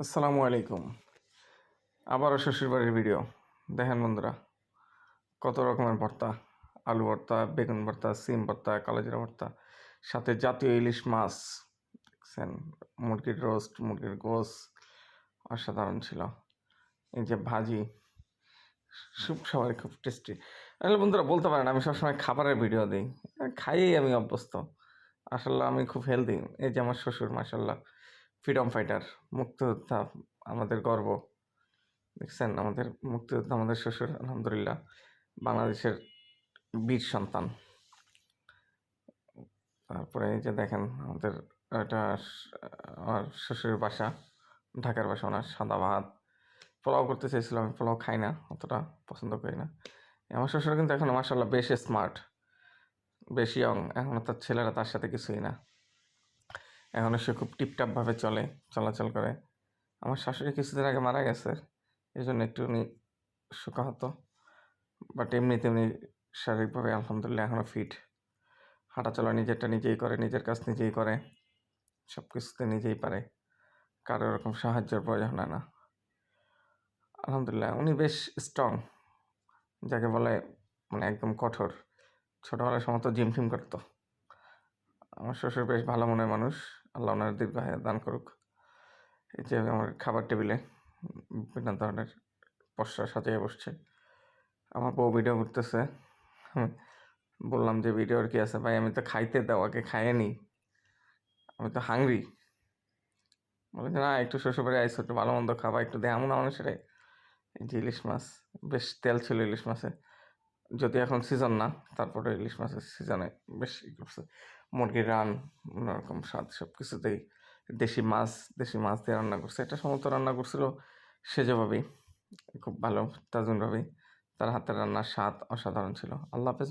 আসসালামু আলাইকুম। আবারও শ্বশুরবাড়ির ভিডিও দেখেন বন্ধুরা, কত রকমের ভর্তা। আলু ভর্তা, বেগুন ভর্তা, সিম ভর্তা, কালোজিরা ভর্তা, সাথে জাতীয় ইলিশ মাছ। দেখছেন, মুরগির রোস্ট মুরগির গোস অসাধারণ ছিল। এই যে ভাজি, সব সবাই খুব টেস্টি আসলে বন্ধুরা, বলতে পারেন, আমি সবসময় খাবারের ভিডিও দিই। খাইয়েই আমি অভ্যস্ত। আসলে আমি খুব হেলদি এই যে আমার শ্বশুর মাসাল্লাহ ফ্রিডম ফাইটার মুক্তিযোদ্ধা আমাদের গর্ব। দেখছেন? আমাদের মুক্তিযোদ্ধা, আমাদের শ্বশুর, আলহামদুলিল্লাহ, বাংলাদেশের বীর সন্তান। তারপরে এই যে দেখেন, আমাদের এটা আমার শ্বশুরের বাসা, ঢাকার বাসা, ওনার সাদা ভাত পোলাও করতে চাইছিলাম আমি পোলাও খাই না, অতটা পছন্দ করি না। আমার শ্বশুর কিন্তু এখন মাসাল্লাহ বেশ স্মার্ট বেশ ইয়ং এখনও তার ছেলেরা তার সাথে কিছুই না। এখনও সে খুব টিপটাপভাবে চলে, চলাচল করে। আমার শাশুড়ি কিছুদিন আগে মারা গেছে এই জন্য একটু উনি শোকাহত। বাট এমনি তেমনি শারীরিকভাবে আলহামদুলিল্লাহ এখনও ফিট হাঁটাচলা নিজেরটা নিজেই করে, নিজের কাজ নিজেই করে সব কিছুতে নিজেই পারে। কারও এরকম সাহায্যের প্রয়োজন হয় না। আলহামদুলিল্লাহ, উনি বেশ স্ট্রং যাকে বলে মানে একদম কঠোর। ছোটোবেলার সময় তো জিম ফিম করতো। আমার শ্বশুর বেশ ভালো মনের মানুষ। আল্লাহ ওনার দীর্ঘ দান করুক। এই যে আমার খাবার টেবিলে বিভিন্ন ধরনের পশরা সাজিয়ে বসছে। আমার বউ ভিডিও করতেছে। বললাম যে ভিডিওর কি আছে ভাই? আমি তো খাইতে দাও, আগে খাইয়ে নি আমি তো হাংরি বলে যে, না, একটু শ্বশুরবাড়ি আইসো, একটু ভালো মন্দ খাবা, একটু দেখামো না মানুষের? এই যে ইলিশ মাছ, বেশ তেল ছিল ইলিশ মাছে। যদি এখন সিজন না, তারপরে ইলিশ মাছের সিজনে বেশ ই করছে। মুরগির রান অন্যরকম স্বাদ সব কিছুতেই দেশি মাছ দেশি মাছ দিয়ে রান্না করছে। এটা সমস্ত রান্না করছিল সেজভাবেই খুব ভালো তাজুনভাবেই তার হাতের রান্নার স্বাদ অসাধারণ ছিল। আল্লাহ হাফেজ